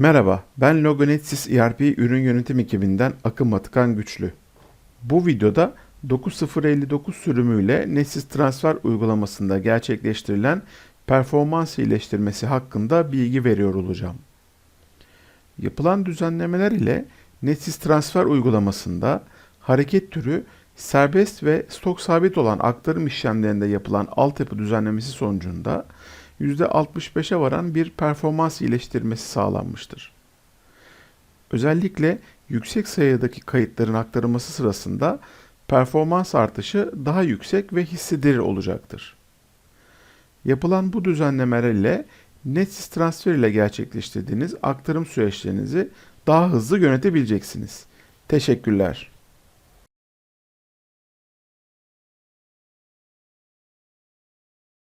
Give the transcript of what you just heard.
Merhaba, ben Logonetis ERP ürün yönetim ekibinden Akın Batıkan Güçlü. Bu videoda 9059 sürümüyle Netsiz Transfer uygulamasında gerçekleştirilen performans iyileştirmesi hakkında bilgi veriyor olacağım. Yapılan düzenlemeler ile Netsiz Transfer uygulamasında hareket türü serbest ve stok sabit olan aktarım işlemlerinde yapılan altyapı düzenlemesi sonucunda %65'e varan bir performans iyileştirmesi sağlanmıştır. Özellikle yüksek sayıdaki kayıtların aktarılması sırasında performans artışı daha yüksek ve hissedilir olacaktır. Yapılan bu düzenlemeler ile Netsiz transfer ile gerçekleştirdiğiniz aktarım süreçlerinizi daha hızlı yönetebileceksiniz. Teşekkürler.